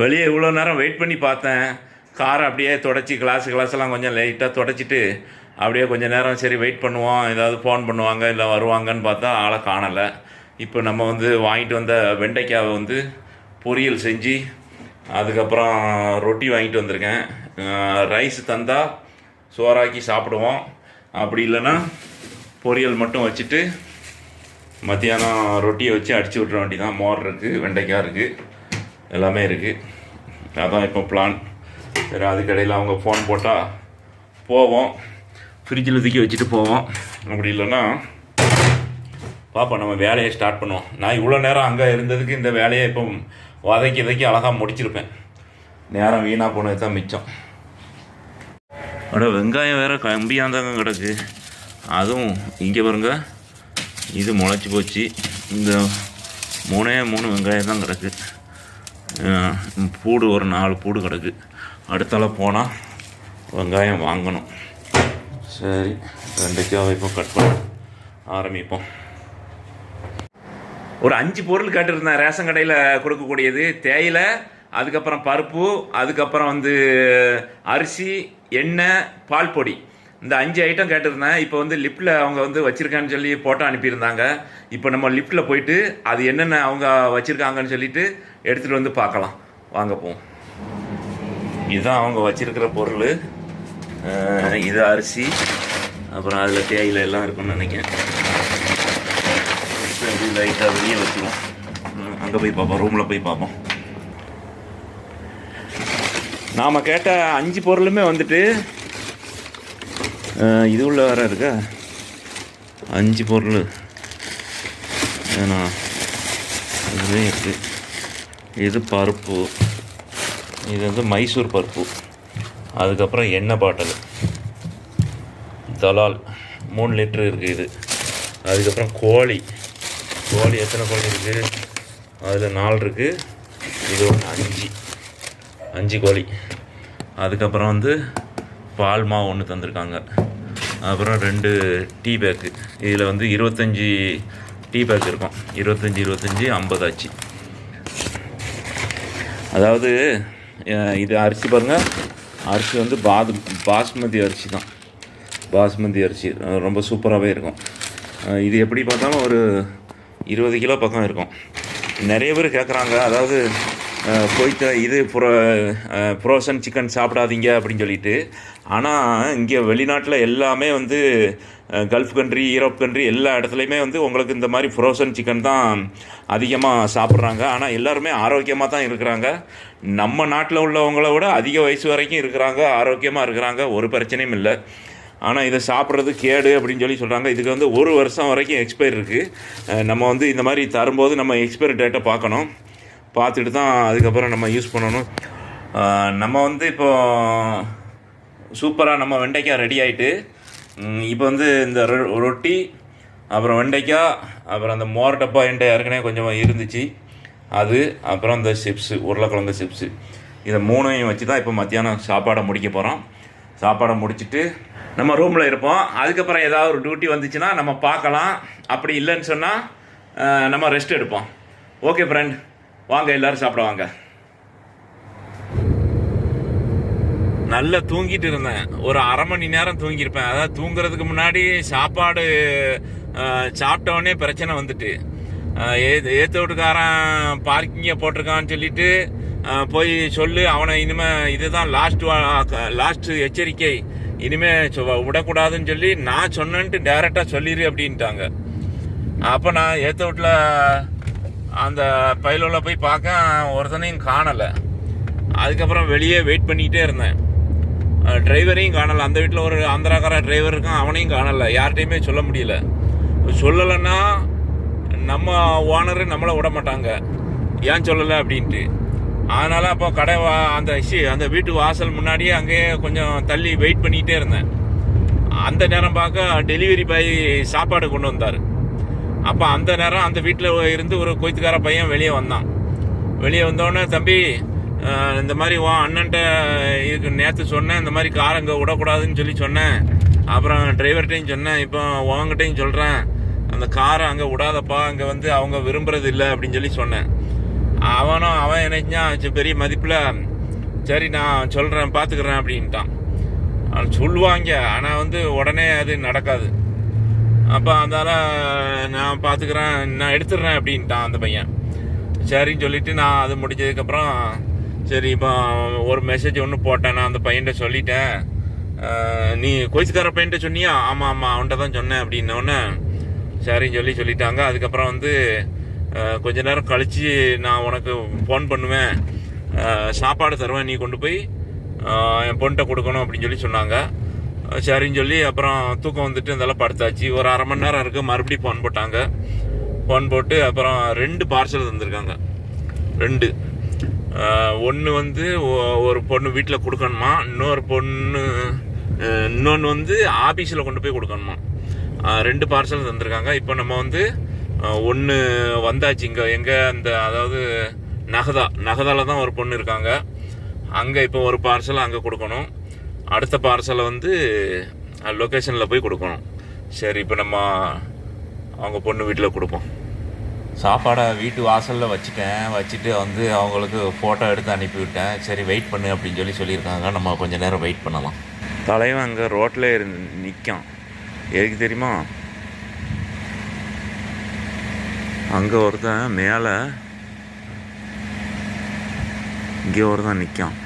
வெளியே இவ்வளோ நேரம் வெயிட் பண்ணி பார்த்தேன். காரை அப்படியே தொடச்சி கிளாஸ் கிளாஸ்லாம் கொஞ்சம் லைட்டாக தொடச்சிட்டு அப்படியே கொஞ்சம் நேரம் சரி வெயிட் பண்ணுவோம். ஏதாவது ஃபோன் பண்ணுவாங்க இல்லை வருவாங்கன்னு பார்த்தா ஆளை காணலை. இப்போ நம்ம வந்து வாங்கிட்டு வந்த வெண்டைக்காவை வந்து பொரியல் செஞ்சு அதுக்கப்புறம் ரொட்டி வாங்கிட்டு வந்திருக்கேன். ரைஸ் தந்தால் சோறாக்கி சாப்பிடுவோம். அப்படி இல்லைன்னா பொரியல் மட்டும் வச்சுட்டு மத்தியானம் ரொட்டியை வச்சு அடிச்சு விட்ற வேண்டி தான் மோர் இருக்குது வெண்டைக்காய் இருக்குது எல்லாமே இருக்குது அதான் இப்போ பிளான் சரி அதுக்கடையில் அவங்க ஃபோன் போட்டால் போவோம். ஃப்ரிட்ஜில் தூக்கி வச்சுட்டு போவோம். அப்படி இல்லைன்னா பாப்பா நம்ம வேலையை ஸ்டார்ட் பண்ணுவோம். நான் இவ்வளோ நேரம் அங்கே இருந்ததுக்கு இந்த வேலையை இப்போ வதக்கி வதக்கி அழகாக முடிச்சிருப்பேன். நேரம் வீணாக போனது தான் மிச்சம். அட வெங்காயம் வேறு கம்பியாந்தாங்க கிடக்கு. அதுவும் இங்கே பாருங்க. இது முளைச்சி போச்சு. இந்த மூணே மூணு வெங்காயம் தான் கிடக்கு. பூடு ஒரு நாலு பூடு கிடக்கு. அடுத்தால போனால் வெங்காயம் வாங்கணும். சரி ரெண்டு இப்போ கட் பண்ண ஆரம்பிப்போம். ஒரு அஞ்சு பொருள் கேட்டிருந்தேன் ரேஷன் கடையில் கொடுக்கக்கூடியது. தேயிலை அதுக்கப்புறம் பருப்பு அதுக்கப்புறம் வந்து அரிசி எண்ணெய் பால் பொடி. இந்த அஞ்சு ஐட்டம் கேட்டிருந்தேன். இப்போ வந்து லிஃப்ட்டில் அவங்க வந்து வச்சுருக்கான்னு சொல்லி போட்டோ அனுப்பியிருந்தாங்க. இப்போ நம்ம லிஃப்ட்டில் போயிட்டு அது என்னென்ன அவங்க வச்சுருக்காங்கன்னு சொல்லிட்டு எடுத்துகிட்டு வந்து பார்க்கலாம். வாங்க போவோம் இதுதான் அவங்க வச்சுருக்கிற பொருள். இது அரிசி. அப்புறம் அதில் தேயிலை எல்லாம் இருக்கும்னு நினைக்கிறேன். லைட்டாக வெளியே வச்சுருவோம். அங்கே போய் பார்ப்போம். ரூமில் போய் பார்ப்போம். நாம் கேட்ட அஞ்சு பொருளுமே வந்துட்டு இது உள்ள வேறு இருக்கா? அஞ்சு பொருள். ஏன்னா இதுவே இருக்குது இது பருப்பு. இது வந்து மைசூர் பருப்பு. அதுக்கப்புறம் எண்ணெய் பாட்டில். தலால். மூணு லிட்ரு இருக்குது இது. அதுக்கப்புறம் கோழி. கோழி எத்தனை கோழி இருக்குது அதில் நாலு இருக்குது இது ஒன்று அஞ்சு. அஞ்சு கோழி. அதுக்கப்புறம் வந்து பால் மாவு ஒன்று தந்திருக்காங்க. அப்புறம் ரெண்டு டீ பேக்கு இதில் வந்து இருபத்தஞ்சி டீ பேக் இருக்கும். இருபத்தஞ்சி இருபத்தஞ்சி ஐம்பது ஆச்சு அதாவது இது அரிசி பாருங்கள் அரிசி வந்து பாது பாஸ்மதி அரிசி தான். பாஸ்மதி அரிசி. ரொம்ப சூப்பராகவே இருக்கும். இது எப்படி பார்த்தாலும் ஒரு இருபது கிலோ பக்கம் இருக்கும். நிறைய பேர் கேட்குறாங்க அதாவது போயிட்டு இது ப்ரோ ஃப்ரோசன் சிக்கன் சாப்பிடாதீங்க அப்படின்னு சொல்லிட்டு. ஆனால் இங்கே வெளிநாட்டில் எல்லாமே வந்து கல்ஃப் கண்ட்ரி யூரோப் கண்ட்ரி எல்லா இடத்துலையுமே வந்து உங்களுக்கு இந்த மாதிரி ஃப்ரோசன் சிக்கன் தான் அதிகமாக சாப்பிட்றாங்க. ஆனால் எல்லாருமே ஆரோக்கியமாக தான் இருக்கிறாங்க. நம்ம நாட்டில் உள்ளவங்கள விட அதிக வயசு வரைக்கும் இருக்கிறாங்க ஆரோக்கியமாக இருக்கிறாங்க ஒரு பிரச்சனையும் இல்லை. ஆனால் இதை சாப்பிட்றது கேடு அப்படின்னு சொல்லி சொல்கிறாங்க இதுக்கு வந்து ஒரு வருஷம் வரைக்கும் எக்ஸ்பைர் இருக்குது நம்ம வந்து இந்த மாதிரி தரும்போது நம்ம எக்ஸ்பைரி டேட்டை பார்க்கணும். பார்த்துட்டு தான் அதுக்கப்புறம் நம்ம யூஸ் பண்ணணும். நம்ம வந்து இப்போ சூப்பராக நம்ம வெண்டைக்காய் ரெடி ஆகிட்டு இப்போ வந்து இந்த ரொ- ரொட்டி அப்புறம் வெண்டைக்காய் அப்புறம் அந்த மோர் டப்பா என்கிட்ட ஏற்கனவே கொஞ்சம் இருந்துச்சு. அது அப்புறம் இந்த சிப்ஸு உருளைக்கிழங்கு சிப்ஸு இதை மூணையும் வச்சு தான் இப்போ மத்தியானம் சாப்பாடை முடிக்க போகிறோம் சாப்பாடை முடிச்சுட்டு நம்ம ரூமில் இருப்போம். அதுக்கப்புறம் ஏதாவது ஒரு டியூட்டி வந்துச்சுன்னா நம்ம பார்க்கலாம். அப்படி இல்லைன்னு சொன்னால் நம்ம ரெஸ்ட் எடுப்போம். ஓகே ஃப்ரெண்ட் வாங்க எல்லாரும் சாப்பிட வாங்க. நல்லா தூங்கிட்டு இருந்தேன். ஒரு அரை மணி நேரம் தூங்கியிருப்பேன். அதாவது தூங்குறதுக்கு முன்னாடி சாப்பாடு அஹ், பிரச்சனை வந்துட்டு. அஹ், ஏத்த வீட்டுக்காரன் பார்க்கிங்கை போட்டிருக்கான்னு சொல்லிட்டு போய் சொல்லு அவனை இனிமே இதுதான் லாஸ்ட் லாஸ்ட் எச்சரிக்கை. இனிமே விடக்கூடாதுன்னு சொல்லி நான் சொன்னேன்ட்டு டேரெக்டாக சொல்லிடு அப்படின்ட்டாங்க. அப்போ நான் ஏத்த வீட்டில் அந்த பயிலோவில் போய் பார்க்க ஒருத்தனையும் காணலை. அதுக்கப்புறம் வெளியே வெயிட் பண்ணிக்கிட்டே இருந்தேன். டிரைவரையும் காணலை. அந்த வீட்டில் ஒரு ஆந்திராக்கார டிரைவர் இருக்கான் அவனையும் காணலை. யார்கிட்டையுமே சொல்ல முடியல. சொல்லலைன்னா நம்ம ஓனரு நம்மளை விட மாட்டாங்க. ஏன் சொல்லலை அப்படின்ட்டு. அதனால் அப்போ கடை வா அந்த சி அந்த வீட்டு வாசல் முன்னாடியே அங்கேயே கொஞ்சம் தள்ளி வெயிட் பண்ணிக்கிட்டே இருந்தேன். அந்த நேரம் பார்க்க டெலிவரி பாய் சாப்பாடு கொண்டு வந்தார். அப்போ அந்த நேரம் அந்த வீட்டில் இருந்து ஒரு கொய்த்துக்கார பையன் வெளியே வந்தான். வெளியே வந்தோடனே தம்பி இந்த மாதிரி வா அண்ணன்ட்ட இதுக்கு நேற்று சொன்னேன் இந்த மாதிரி கார் அங்கே விடக்கூடாதுன்னு சொல்லி சொன்னேன். அப்புறம் டிரைவர்கிட்டையும் சொன்னேன் இப்போ உங்ககிட்டையும் சொல்கிறேன் அந்த காரை அங்கே விடாதப்பா அங்கே வந்து அவங்க விரும்புறது இல்லை அப்படின்னு சொல்லி சொன்னேன். அவனும் அவன் என்ன பெரிய மதிப்பில் சரி நான் சொல்கிறேன் பார்த்துக்கிறேன் அப்படின்ட்டான். அவன் சொல்லுவாங்க ஆனால் வந்து உடனே அது நடக்காது. அப்போ அதனால் நான் பார்த்துக்கிறேன் நான் எடுத்துடுறேன் அப்படின்ட்டான் அந்த பையன். சரின்னு சொல்லிவிட்டு நான் அது முடிஞ்சதுக்கப்புறம் சரி இப்போ ஒரு மெசேஜ் ஒன்று போட்டேன் நான் அந்த பையன்கிட்ட சொல்லிட்டேன். நீ கோயிச்சுக்கார பையன்கிட்ட சொன்னியா? ஆமாம் ஆமாம் அவன்கிட்ட தான் சொன்னேன் அப்படின்னோடனே சரின்னு சொல்லி சொல்லிட்டாங்க. அதுக்கப்புறம் வந்து கொஞ்ச நேரம் கழித்து நான் உனக்கு ஃபோன் பண்ணுவேன். சாப்பாடு தருவேன் நீ கொண்டு போய் என் பொண்ணிட்ட கொடுக்கணும் அப்படின்னு சொல்லி சொன்னாங்க. சரின்னு சொல்லி அப்புறம் தூக்கம் வந்துட்டு இதெல்லாம் படுத்தாச்சு. ஒரு அரை மணி நேரம் இருக்குது மறுபடியும் ஃபோன் போட்டாங்க. ஃபோன் போட்டு அப்புறம் ரெண்டு பார்சல் தந்திருக்காங்க. ரெண்டு. ஒன்று வந்து ஒரு பொண்ணு வீட்டில் கொடுக்கணுமா? இன்னொரு பொண்ணு இன்னொன்று வந்து ஆஃபீஸில் கொண்டு போய் கொடுக்கணுமா? ரெண்டு பார்சல் தந்திருக்காங்க. இப்போ நம்ம வந்து ஒன்று வந்தாச்சு. இங்கே எங்கே அந்த அதாவது நகதா நகதாவில் தான் ஒரு பொண்ணு இருக்காங்க. அங்கே இப்போ ஒரு பார்சல் அங்கே கொடுக்கணும். அடுத்த பார்சலை வந்து லொக்கேஷனில் போய் கொடுக்கணும். சரி இப்போ நம்ம அவங்க பொண்ணு வீட்டில் கொடுப்போம். சாப்பாடை வீட்டு வாசலில் வச்சுட்டேன். வச்சுட்டு வந்து அவங்களுக்கு ஃபோட்டோ எடுத்து அனுப்பிவிட்டேன் சரி வெயிட் பண்ணு அப்படின்னு சொல்லி சொல்லியிருக்காங்க. நம்ம கொஞ்ச நேரம் வெயிட் பண்ணலாம். தலைவன் அங்கே ரோட்டில் இருந்து நிற்கான் எதுக்கு தெரியுமா? அங்கே ஒருத்தன் மேலே இங்கே ஒருத்தன் நிற்கான்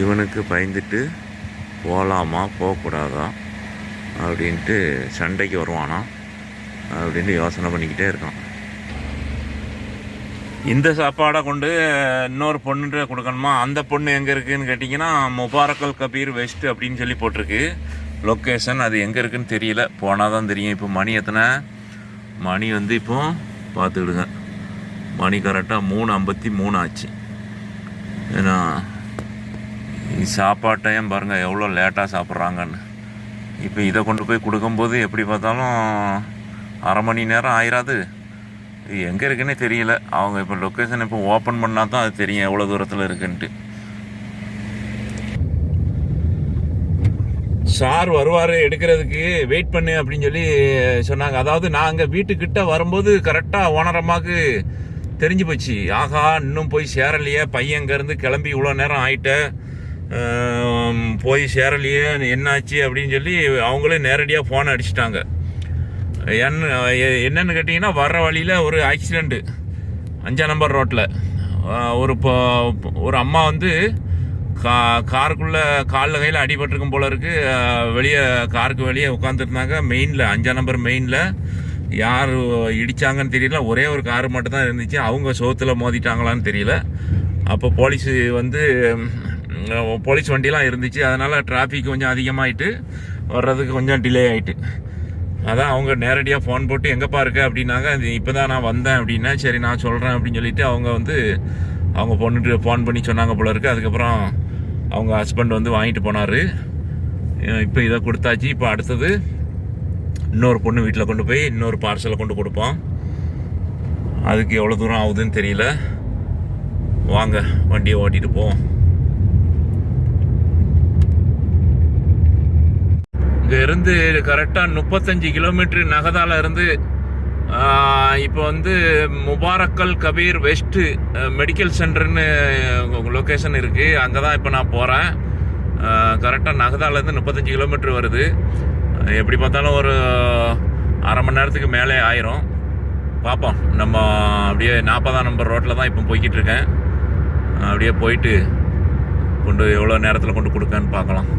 இவனுக்கு பயந்துட்டு போகலாமா? போகக்கூடாதா? அப்படின்ட்டு சண்டைக்கு வருவானா? அப்படின்னு யோசனை பண்ணிக்கிட்டே இருக்கான். இந்த சாப்பாடை கொண்டு இன்னொரு பொண்ணுன்ற கொடுக்கணுமா? அந்த பொண்ணு எங்கே இருக்குதுன்னு கேட்டிங்கன்னா முபாரக்கல் கபீர் வெஸ்ட் அப்படின்னு சொல்லி போட்டிருக்கு. லொக்கேஷன் அது எங்கே இருக்குன்னு தெரியல. போனால் தான் தெரியும். இப்போ மணி எத்தனை? மணி வந்து இப்போ பார்த்துக்கிடுங்க. மணி கரெக்டாக மூணு ஐம்பத்தி மூணு ஆச்சு. ஏன்னா சாப்பாட்டையும் பாருங்கள் எவ்வளோ லேட்டாக சாப்பிட்றாங்கன்னு. இப்போ இதை கொண்டு போய் கொடுக்கும்போது எப்படி பார்த்தாலும் அரை மணி நேரம் ஆயிராது. இது எங்கே இருக்குன்னே தெரியல. அவங்க இப்போ லொக்கேஷன் இப்போ ஓப்பன் பண்ணால் தான் அது தெரியும் எவ்வளோ தூரத்தில் இருக்குன்ட்டு. சார் வருவார் எடுக்கிறதுக்கு வெயிட் பண்ணு அப்படின்னு சொல்லி சொன்னாங்க. அதாவது நாங்கள் வீட்டுக்கிட்ட வரும்போது கரெக்டாக ஓனரமாக்கு தெரிஞ்சு போச்சு. ஆகா இன்னும் போய் சேரலையே பையன் இங்கேருந்து கிளம்பி இவ்வளோ நேரம் ஆயிட்டேன். போய் சேரலையே என்னாச்சு அப்படின்னு சொல்லி அவங்களே நேரடியாக ஃபோன் அடிச்சிட்டாங்க. என்ன என்னென்னு என்னன்னு கேட்டிங்கன்னா வர்ற வழியில் ஒரு ஆக்சிடெண்ட்டு அஞ்சாம் நம்பர் ரோட்டில் ஒரு ஒரு அம்மா வந்து கா காருக்குள்ளே காலில் கையில் அடிபட்டிருக்கும் போல இருக்குது வெளியே காருக்கு வெளியே உட்காந்துருந்தாங்க மெயினில் அஞ்சாம் நம்பர் மெயினில் யார் இடித்தாங்கன்னு தெரியல. ஒரே ஒரு கார் மட்டும் தான் இருந்துச்சு. அவங்க சோத்தில் மோதிட்டாங்களான்னு தெரியல. அப்போ போலீஸ் வந்து போலீஸ் வண்டிலாம் இருந்துச்சு அதனால் டிராஃபிக் கொஞ்சம் அதிகமாகிட்டு வர்றதுக்கு கொஞ்சம் டிலே ஆகிட்டு அதான் அவங்க நேரடியாக ஃபோன் போட்டு எங்கேப்பா இருக்க? அப்படின்னாங்க. அது இப்போ தான் நான் வந்தேன் அப்படின்னா சரி நான் சொல்கிறேன் அப்படின்னு சொல்லிட்டு அவங்க வந்து அவங்க பொண்ணுட்டு ஃபோன் பண்ணி சொன்னாங்க போல இருக்கு. அதுக்கப்புறம் அவங்க ஹஸ்பண்ட் வந்து வாங்கிட்டு போனார். இப்போ இதை கொடுத்தாச்சு. இப்போ அடுத்தது இன்னொரு பொண்ணு வீட்டில் கொண்டு போய் இன்னொரு பார்சலை கொண்டு கொடுப்போம். அதுக்கு எவ்வளோ தூரம் ஆகுதுன்னு தெரியல. வாங்க வண்டியை ஓட்டிகிட்டு போவோம். இங்கேருந்து கரெக்டாக முப்பத்தஞ்சு கிலோமீட்டர் நகதால இருந்து இப்போ வந்து முபாரக்கல் கபீர் வெஸ்ட் மெடிக்கல் சென்டர்னு லொக்கேஷன் இருக்குது அங்கே தான் இப்போ நான் போகிறேன் கரெக்டாக நகதாலேருந்து முப்பத்தஞ்சு கிலோமீட்டர் வருது. எப்படி பார்த்தாலும் ஒரு அரை மணி நேரத்துக்கு மேலே ஆயிரும். பார்ப்போம் நம்ம அப்படியே நாற்பதாம் நம்பர் ரோட்டில் தான் இப்போ போய்கிட்டு இருக்கேன். அப்படியே போயிட்டு கொண்டு எவ்வளோ நேரத்தில் கொண்டு கொடுக்கன்னு பார்க்கலாம்.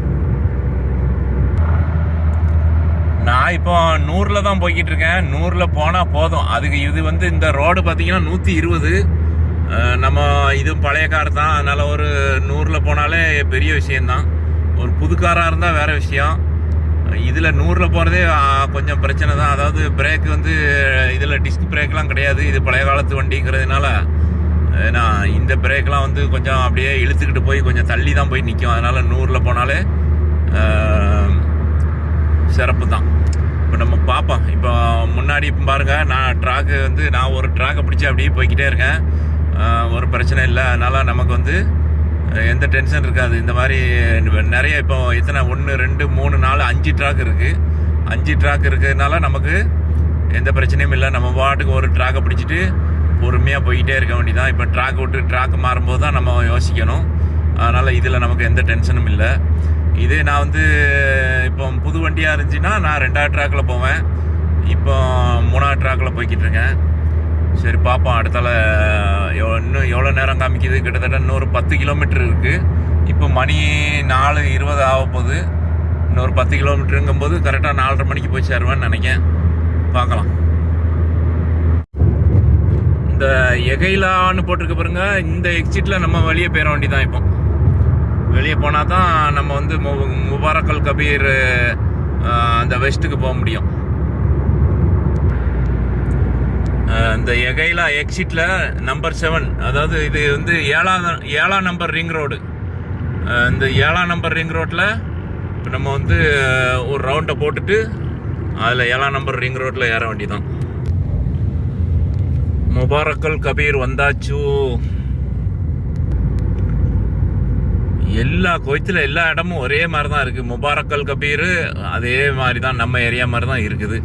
நான் இப்போ நூறில் தான் போய்கிட்டு இருக்கேன். நூறில் போனால் போதும். அதுக்கு இது வந்து இந்த ரோடு பார்த்தீங்கன்னா நூற்றி இருபது. நம்ம இது பழைய கார் தான். அதனால் ஒரு நூறில் போனாலே பெரிய விஷயந்தான் ஒரு புது காராக இருந்தால் வேறு விஷயம். இதில் நூறில் போகிறதே கொஞ்சம் பிரச்சனை தான். அதாவது பிரேக் வந்து இதில் டிஸ்க் பிரேக்லாம் கிடையாது. இது பழைய காலத்து வண்டிங்கிறதுனால ஏன்னா இந்த பிரேக்லாம் வந்து கொஞ்சம் அப்படியே இழுத்துக்கிட்டு போய் கொஞ்சம் தள்ளி தான் போய் நிற்கும் அதனால் நூறில் போனாலே சிறப்பு தான் இப்போ நம்ம பார்ப்போம் இப்போ முன்னாடி இப்போ நான் ட்ராக்கு வந்து நான் ஒரு ட்ராக்கை பிடிச்சி அப்படியே போய்கிட்டே இருக்கேன். ஒரு பிரச்சனை இல்லை. அதனால் நமக்கு வந்து எந்த டென்ஷன் இருக்காது. இந்த மாதிரி நிறைய இப்போ எத்தனை ஒன்று ரெண்டு மூணு நாலு அஞ்சு ட்ராக் இருக்குது அஞ்சு ட்ராக் இருக்கிறதுனால நமக்கு எந்த பிரச்சனையும் இல்லை. நம்ம பாட்டுக்கு ஒரு ட்ராக்கை பிடிச்சிட்டு பொறுமையாக போய்கிட்டே இருக்க வேண்டியதான் இப்போ ட்ராக் விட்டு ட்ராக் மாறும்போது தான் நம்ம யோசிக்கணும். அதனால் இதில் நமக்கு எந்த டென்ஷனும் இல்லை. இதே நான் வந்து இப்போ புது வண்டியாக இருந்துச்சுன்னா நான் ரெண்டாவது ட்ராக்கில் போவேன். இப்போ மூணாவது ட்ராக்கில் போய்கிட்டு இருக்கேன் சரி பார்ப்போம். அடுத்தால எவ்வளோ இன்னும் எவ்வளோ நேரம் காமிக்குது? கிட்டத்தட்ட இன்னொரு பத்து கிலோமீட்டர் இருக்குது இப்போ மணி நாலு இருபது ஆக போகுது. இன்னொரு பத்து கிலோமீட்டருங்கும்போது கரெக்டாக நாலரை மணிக்கு போய் சேருவேன்னு நினைக்கேன். பார்க்கலாம். இந்த எகைலான்னு போட்டிருக்க பாருங்க. இந்த எக்ஸிட்டில் நம்ம வெளியே போயிட வேண்டியதான் இப்போ. வெளியே போனால் தான் நம்ம வந்து மு- முபாரக்கல் கபீர் அந்த வெஸ்ட்டுக்கு போக முடியும். இந்த எகைலா எக்ஸிட்டில் நம்பர் செவன் அதாவது இது வந்து ஏழாம் ஏழாம் நம்பர் ரிங் ரோடு. இந்த ஏழாம் நம்பர் ரிங் ரோட்டில் இப்போ நம்ம வந்து ஒரு ரவுண்டை போட்டுட்டு அதில் ஏழாம் நம்பர் ரிங் ரோட்டில் ஏற வேண்டியதான் முபாரக்கல் கபீர் வந்தாச்சு. எல்லா கோயத்தில் எல்லா இடமும் ஒரே மாதிரி தான் இருக்குது முபாரக்கல் கபீர் அதே மாதிரி தான் நம்ம ஏரியா மாதிரி தான் இருக்குது.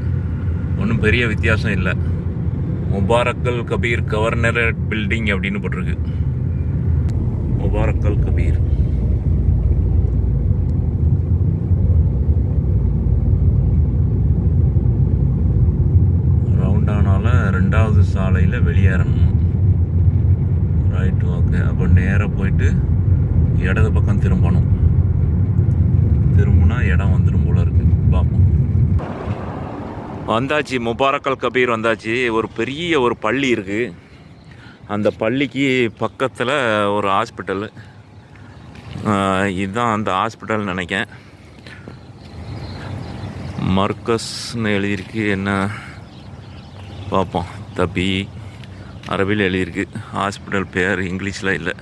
ஒன்றும் பெரிய வித்தியாசம் இல்லை. முபாரக்கல் கபீர் கவர்னரேட் பில்டிங் அப்படின்னு போட்டிருக்கு. முபாரக்கல் கபீர் ரவுண்டானால ரெண்டாவது சாலையில் வெளியேறணும் ரைட் ஓகே அப்போ நேராக போயிட்டு இடது பக்கம் திரும்பணும் திரும்பினா இடம் வந்துடும் போல இருக்கு பார்ப்போம் வந்தாச்சு முபாரக்கல் கபீர் வந்தாச்சு. ஒரு பெரிய ஒரு பள்ளி இருக்குது அந்த பள்ளிக்கு பக்கத்தில் ஒரு ஹாஸ்பிட்டலு. இதுதான் அந்த ஹாஸ்பிட்டல் நினைக்கேன் மர்கஸ்னு எழுதியிருக்கு. என்ன? பார்ப்போம். தபி அரபியில் எழுதியிருக்கு. ஹாஸ்பிட்டல் பேர் இங்கிலீஷில் இல்லை.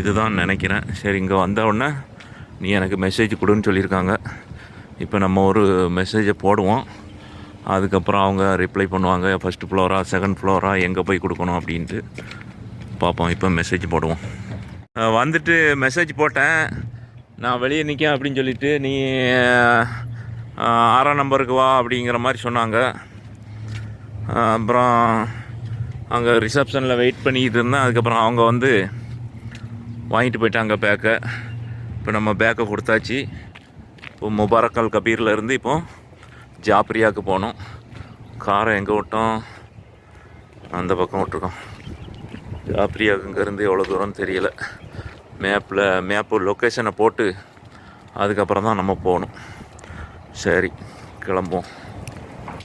இதுதான் நினைக்கிறேன். சரி இங்கே வந்த உடனே நீ எனக்கு மெசேஜ் கொடுன்னு சொல்லியிருக்காங்க. இப்போ நம்ம ஒரு மெசேஜை போடுவோம். அதுக்கப்புறம் அவங்க ரிப்ளை பண்ணுவாங்க ஃபஸ்ட் ஃப்ளோரா செகண்ட் ஃப்ளோரா எங்கே போய் கொடுக்கணும் அப்படின்ட்டு. பார்ப்போம் இப்போ மெசேஜ் போடுவோம். வந்துட்டு மெசேஜ் போட்டேன். நான் வெளியே நிற்கேன் அப்படின்னு சொல்லிட்டு நீ ஆறாம் நம்பருக்கு வா அப்படிங்கிற மாதிரி சொன்னாங்க. அப்புறம் அங்கே ரிசப்ஷனில் வெயிட் பண்ணிக்கிட்டு இருந்தேன். அதுக்கப்புறம் அவங்க வந்து வாங்கிட்டு போயிட்டாங்க பேக்கை இப்போ நம்ம பேக்கை கொடுத்தாச்சு. இப்போ முபாரக்கால் கபீரில் இருந்து இப்போது ஜாப்ரியாவுக்கு போனோம். காரை எங்கே விட்டோம்? அந்த பக்கம் விட்டுருக்கோம். ஜாப்ரியாவுக்கு இங்கேருந்து எவ்வளோ தூரம்னு தெரியல. மேப்பில் மேப்பு லொக்கேஷனை போட்டு அதுக்கப்புறம் தான் நம்ம போகணும். சரி கிளம்புவோம்.